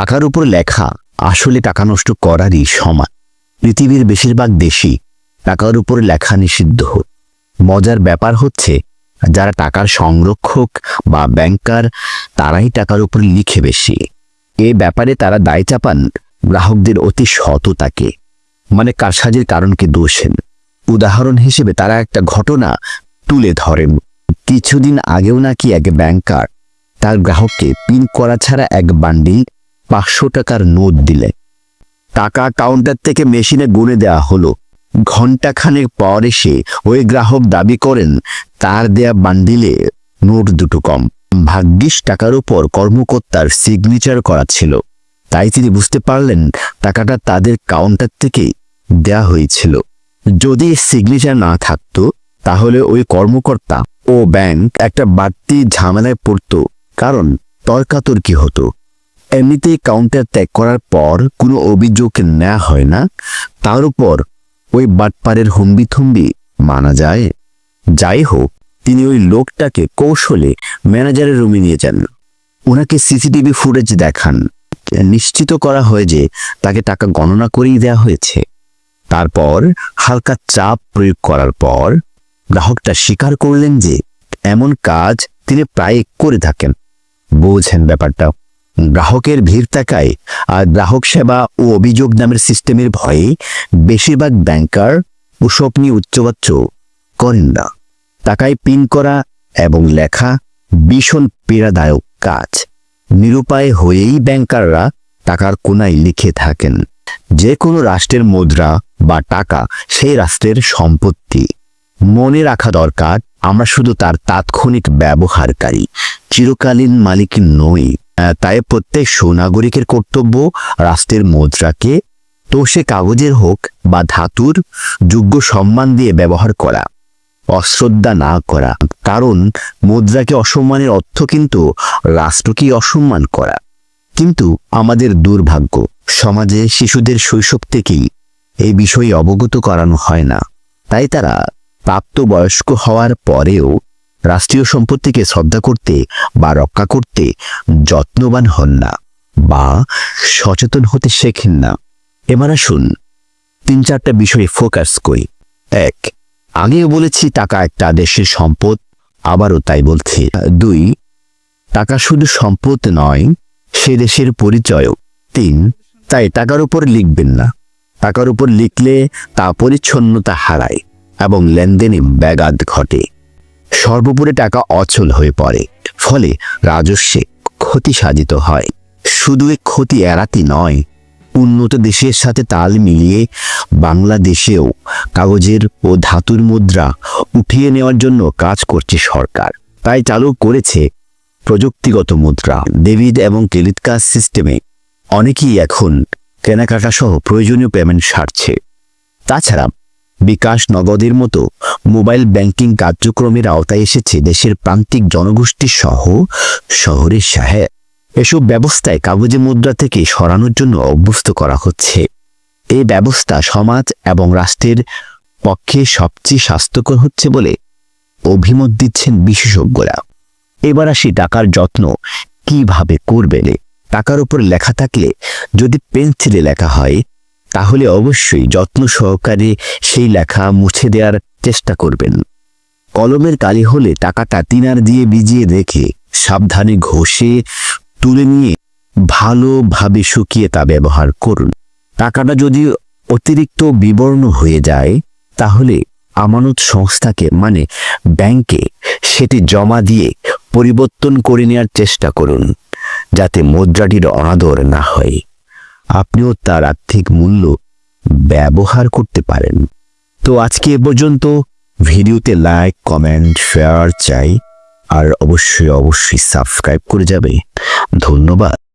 টাকার উপর লেখা, আসলে টাকা নষ্ট করারই সমান। পৃথিবীর বেশিরভাগ দেশই টাকার উপর লেখা নিষিদ্ধ। মজার ব্যাপার হচ্ছে, যারা টাকার সংরক্ষক বা ব্যাংকার, তারাই টাকার উপর লিখে বেশি। এ ব্যাপারে তারা দায় চাপান গ্রাহকদের অতি সততাকে মানে কারসাজির কারণকে দোষেন উদাহরণ হিসেবে তারা একটা ঘটনা তুলে ধরেন। কিছুদিন আগেও নাকি এক ব্যাংকার তার গ্রাহককে পিন করা ছাড়া এক বান্ডিল পাঁচশো টাকার নোট দিলে। টাকা কাউন্টার থেকে মেশিনে গুনে দেওয়া হলো। ঘণ্টাখানেক পর এসে ওই গ্রাহক দাবি করেন, তার দেয়া বান্ডিলে নোট দুটো কম। ভাগ্যিস টাকার উপর কর্মকর্তার সিগনেচার করা ছিল। তাই তিনি বুঝতে পারলেন, টাকাটা তাদের কাউন্টার থেকেই দেয়া হয়েছিল। যদি সিগনেচার না থাকতো, তাহলে ওই কর্মকর্তা ও ব্যাংক একটা বাড়তি ঝামেলায় পড়তো। কারণ তর্কাতর্কি হতো। এমনিতেই কাউন্টার ত্যাগ করার পর কোনো অভিযোগ নেওয়া হয় না, তার উপর ওই বাটপারের হুম্বি থুম্বি মানা যায়। যাই হোক, তিনি ওই লোকটাকে কৌশলে ম্যানেজারের রুমে নিয়ে যান। ওনাকে সিসিটিভি ফুটেজ দেখান। নিশ্চিত করা হয় যে তাকে টাকা গণনা করেই দেওয়া হয়েছে। তারপর হালকা চাপ প্রয়োগ করার পর গ্রাহকটা স্বীকার করলেন যে এমন কাজ তিনি প্রায় করে থাকেন। বোঝেন ব্যাপারটা। গ্রাহকের ভিড় থাকায় আর গ্রাহক সেবা ও অভিযোগ নামের সিস্টেমের ভয়ে বেশিরভাগ ব্যাংকার ওসব নিয়ে উচ্চবাচ্য করেন না। টাকায় পিন করা এবং লেখা ভীষণ পীড়াদায়ক কাজ। নিরুপায় হয়েই ব্যাংকাররা টাকার কোনায় লিখে থাকেন। যে কোনো রাষ্ট্রের মুদ্রা বা টাকা সেই রাষ্ট্রের সম্পত্তি। মনে রাখা দরকার, আমরা শুধু তার তাৎক্ষণিক ব্যবহারকারী, চিরকালীন মালিক নই। তাই প্রত্যেক সুনাগরিকের কর্তব্য রাষ্ট্রের মুদ্রাকে তো সে কাগজের হোক বা ধাতুর যোগ্য সম্মান দিয়ে ব্যবহার করা, অশ্রদ্ধা না করা। কারণ মুদ্রাকে অসম্মানের অর্থ কিন্তু রাষ্ট্রকেই অসম্মান করা। কিন্তু আমাদের দুর্ভাগ্য, সমাজে শিশুদের শৈশব থেকেই এই বিষয়ে অবগত করানো হয় না। তাই তারা প্রাপ্তবয়স্ক হওয়ার পরেও রাষ্ট্রীয় সম্পত্তিকে শ্রদ্ধা করতে বা রক্ষা করতে যত্নবান হন না বা সচেতন হতে শেখেন না। এবার আসুন, তিন চারটা বিষয়ে ফোকাস করি। এক, আগেও বলেছি টাকা একটা দেশের সম্পদ, আবারও তাই বলছি। দুই, টাকা শুধু সম্পদ নয়, সে দেশের পরিচয়ও। তিন, তাই টাকার উপর লিখবেন না। টাকার উপর লিখলে তা পরিচ্ছন্নতা হারায় এবং লেনদেনে ব্যাঘাত ঘটে। সর্বোপরি টাকা অচল হয়ে পড়ে। ফলে রাজস্বে ক্ষতি সাধিত হয়। শুধু এ ক্ষতি এড়াতে নয়, উন্নত দেশের সাথে তাল মিলিয়ে বাংলাদেশেও কাগজের ও ধাতুর মুদ্রা উঠিয়ে নেওয়ার জন্য কাজ করছে সরকার। তাই চালু করেছে প্রযুক্তিগত মুদ্রা। ডেবিট এবং ক্রেডিট কার্ড সিস্টেমে অনেকেই এখন কেনাকাটা সহ প্রয়োজনীয় পেমেন্ট সারছে। তাছাড়া বিকাশ নগদের মতো মোবাইল ব্যাংকিং কার্যক্রমের আওতায় এসেছে দেশের প্রান্তিক জনগোষ্ঠী সহ শহরের সাহে। এসব ব্যবস্থায় কাগজে মুদ্রা থেকে সরানোর জন্য অভ্যস্ত করা হচ্ছে। এই ব্যবস্থা সমাজ এবং রাষ্ট্রের পক্ষে সবচেয়ে স্বাস্থ্যকর হচ্ছে বলে অভিমত দিচ্ছেন বিশেষজ্ঞরা। এবার আসি টাকার যত্ন কীভাবে করবে টাকার উপর লেখা থাকলে যদি পেন্সিলে লেখা হয় তাহলে অবশ্যই যত্ন সহকারে সেই লেখা মুছে দেওয়ার চেষ্টা করবেন। কলমের কালি হলে টাকাটা তিনার দিয়ে ভিজিয়ে রেখে সাবধানে ঘষে তুলে নিয়ে ভালোভাবে শুকিয়ে তা ব্যবহার করুন। টাকাটা যদি অতিরিক্ত বিবর্ণ হয়ে যায়, তাহলে আমানত সংস্থাকে মানে ব্যাংকে সেটি জমা দিয়ে পরিবর্তন করে নেওয়ার চেষ্টা করুন, যাতে মুদ্রাটির অনাদর না হয়। আপনিও তার আর্থিক মূল্য ব্যবহার করতে পারেন। তো আজকে এ পর্যন্ত। ভিডিওতে লাইক, কমেন্ট, শেয়ার চাই। আর অবশ্যই অবশ্যই সাবস্ক্রাইব করে যাবে। ধন্যবাদ।